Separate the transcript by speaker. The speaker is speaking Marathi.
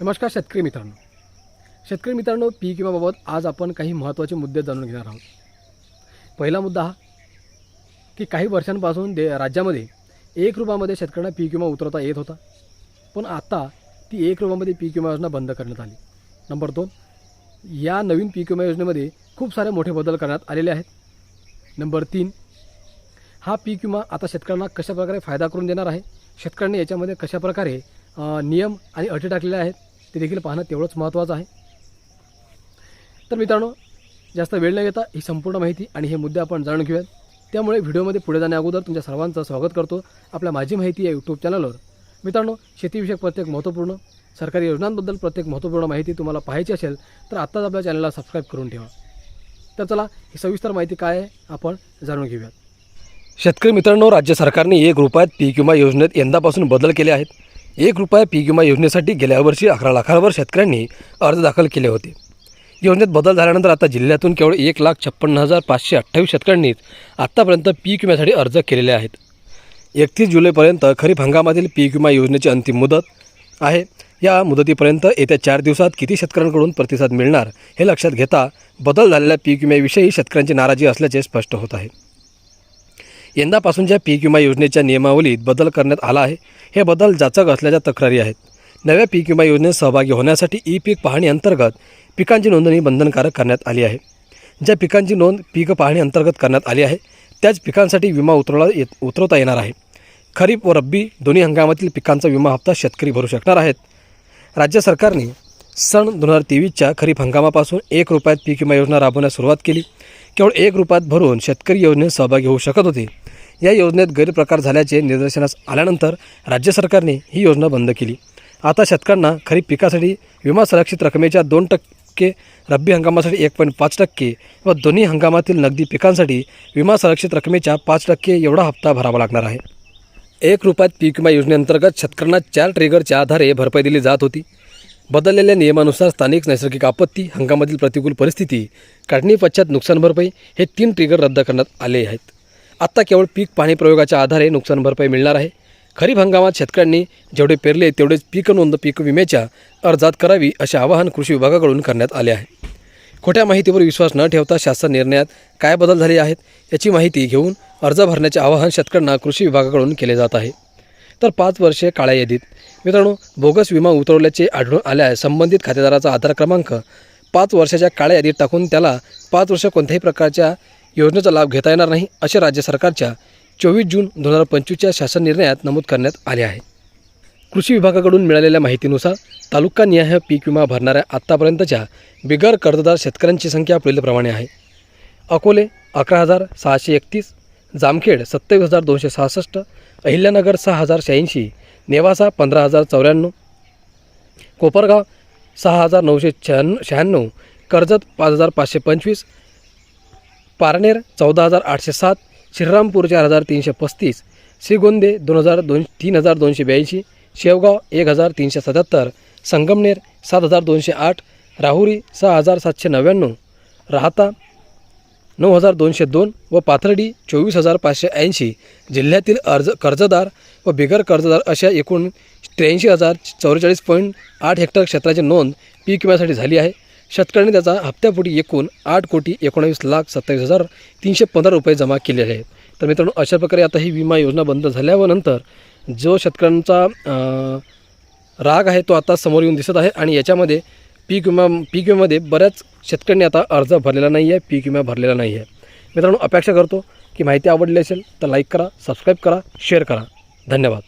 Speaker 1: नमस्कार शेतकरी मित्रांनो. शेतकरी मित्रांनो पीक विम्याबाबत आज आपण काही महत्त्वाचे मुद्दे जाणून घेणार आहोत. पहिला मुद्दा हा की काही वर्षांपासून दे राज्यामध्ये एक रुपयामध्ये शेतकऱ्यांना पीक विमा उतरवता येत होता. पण आता ती एक रुपयामध्ये पीक विमा योजना बंद करण्यात आली. नंबर दोन या नवीन पीक विमा योजनेमध्ये खूप सारे मोठे बदल करण्यात आलेले आहेत. नंबर तीन हा पीक विमा आता शेतकऱ्यांना कशाप्रकारे फायदा करून देणार आहे? शेतकऱ्यांनी याच्यामध्ये कशाप्रकारे नियम आणि अटी टाकलेले आहेत? ते देखील पाहणं तेवढंच महत्त्वाचं आहे. तर मित्रांनो जास्त वेळ न घेता ही संपूर्ण माहिती आणि हे मुद्दे आपण जाणून घेऊयात. त्यामुळे व्हिडिओमध्ये पुढे जाण्या अगोदर तुमच्या सर्वांचं स्वागत करतो. आपल्या माझी माहिती या यूट्यूब चॅनलवर मित्रांनो शेतीविषयक प्रत्येक महत्त्वपूर्ण सरकारी योजनांबद्दल प्रत्येक महत्त्वपूर्ण माहिती तुम्हाला पाहायची असेल तर आत्ताच आपल्या चॅनलला सबस्क्राईब करून ठेवा. तर चला ही सविस्तर माहिती काय आहे आपण जाणून घेऊयात. शेतकरी मित्रांनो राज्य सरकारने एक रुपयात पीक विमा योजनेत यंदापासून बदल केले आहेत. एक रुपया पीक विमा योजनेसाठी गेल्या वर्षी अकरा लाखांवर शेतकऱ्यांनी अर्ज दाखल केले होते. योजनेत बदल झाल्यानंतर आता जिल्ह्यातून केवळ एक लाख छप्पन्न हजार पाचशे अठ्ठावीस शेतकऱ्यांनीच आत्तापर्यंत पीक विम्यासाठी अर्ज केलेले आहेत. एकतीस जुलैपर्यंत खरीप हंगामातील पीक विमा योजनेची अंतिम मुदत आहे. या मुदतीपर्यंत येत्या चार दिवसात किती शेतकऱ्यांकडून प्रतिसाद मिळणार हे लक्षात घेता बदल झालेल्या पीक विम्याविषयी शेतकऱ्यांची नाराजी असल्याचे स्पष्ट होत आहे. यंदापासूनच्या पीक विमा योजनेच्या नियमावलीत बदल करण्यात आला आहे. हे बदल जाचक असल्याच्या तक्रारी आहेत. नव्या पीक विमा योजनेत सहभागी होण्यासाठी ई पीक पाहणी अंतर्गत पिकांची नोंदणी बंधनकारक करण्यात आली आहे. ज्या पिकांची नोंद पीक पाहणी अंतर्गत करण्यात आली आहे त्याच पिकांसाठी विमा उतरवला येत उतरवता येणार आहे. खरीप व रब्बी दोन्ही हंगामातील पिकांचा विमा हप्ता शेतकरी भरू शकणार आहेत. राज्य सरकारने सन दोन हजार तेवीसच्या खरीप हंगामापासून एक रुपयात पीक विमा योजना राबवण्यास सुरुवात केली. केवळ एक रुपयात भरून शेतकरी योजनेत सहभागी होऊ शकत होते. या योजनेत गैरप्रकार झाल्याचे निदर्शनास आल्यानंतर राज्य सरकारने ही योजना बंद केली. आता शेतकऱ्यांना खरीप पिकासाठी विमा संरक्षित रकमेच्या दोन टक्के रब्बी हंगामासाठी एक पॉईंट पाच टक्के व दोन्ही हंगामातील नगदी पिकांसाठी विमा संरक्षित रकमेच्या पाच टक्के एवढा हप्ता भरावा लागणार आहे. एक रुपयात पीक विमा योजनेअंतर्गत शेतकऱ्यांना चार ट्रिगरच्या आधारे भरपाई दिली जात होती. बदललेल्या नियमानुसार स्थानिक नैसर्गिक आपत्ती हंगामातील प्रतिकूल परिस्थिती काढणी पश्चात नुकसान भरपाई हे तीन ट्रिगर रद्द करण्यात आले आहेत. आत्ता केवळ पीक पाणी प्रयोगाच्या आधारे नुकसान भरपाई मिळणार आहे. खरीप हंगामात शेतकऱ्यांनी जेवढे पेरले तेवढेच पीक नोंद पीक विम्याच्या अर्जात करावी असे आवाहन कृषी विभागाकडून करण्यात आले आहे. खोट्या माहितीवर विश्वास न ठेवता शासन निर्णयात काय बदल झाले आहेत याची माहिती घेऊन अर्ज भरण्याचे आवाहन शेतकऱ्यांना कृषी विभागाकडून केले जात आहे. तर पाच वर्षे काळ्या यादीत. मित्रांनो बोगस विमा उतरवल्याचे आढळून आल्यास संबंधित खातेदाराचा आधार क्रमांक पाच वर्षाच्या काळ्या यादीत टाकून त्याला पाच वर्ष कोणत्याही प्रकारच्या योजनेचा लाभ घेता येणार नाही असे राज्य सरकारच्या चोवीस जून दोन हजार पंचवीसच्या शासन निर्णयात नमूद करण्यात आले आहे. कृषी विभागाकडून मिळालेल्या माहितीनुसार तालुका निहाय पीक विमा भरणाऱ्या आत्तापर्यंतच्या बिगर कर्जदार शेतकऱ्यांची संख्या पुढीलप्रमाणे आहे. अकोले अकरा हजार सहाशे एकतीस जामखेड सत्तावीस हजार दोनशे सहासष्ट अहिल्यानगर सहा हजार शहाऐंशी नेवासा पंधरा हजार चौऱ्याण्णव कोपरगाव सहा हजार नऊशे शहाण्णव शहाण्णव कर्जत पाच हजार पाचशे पंचवीस पारनेर चौदा हजार आठशे सात श्रीरामपूर चार हजार तीनशे पस्तीस श्रीगोंदे दोन हजार दोन तीन हजार दोनशे ब्याऐंशी शेवगाव एक हजार तीनशे सत्याहत्तर संगमनेर सात हजार दोनशे आठ राहुरी सहा हजार सातशे नव्याण्णव राहता नऊ हजार दोनशे दोन व पाथर्डी चोवीस हजार पाचशे ऐंशी. जिल्ह्यातील अर्ज कर्जदार व बिगर कर्जदार अशा एकूण त्र्याऐंशी हजार चौवेचाळीस पॉईंट आठ हेक्टर क्षेत्राची नोंद पीक विम्यासाठी झाली आहे. शेतकऱ्यांनी त्याचा हप्त्यापोटी एकूण आठ कोटी एकोणावीस लाख सत्तावीस हजार तीनशे पंधरा रुपये जमा केलेले आहेत. तर मित्रांनो अशा प्रकारे आता ही विमा योजना बंद झाल्यावर नंतर जो शेतकऱ्यांचा राग आहे तो आता समोर येऊन दिसत आहे आणि याच्यामध्ये पीक विमा पीक विम्यामध्ये बऱ्याच शेतकऱ्यांनी आता अर्ज भरलेला नाही आहे पीक विमा भरलेला नाही आहे मित्रांनो अपेक्षा करतो की माहिती आवडली असेल तर लाईक करा सबस्क्राईब करा शेअर करा. धन्यवाद.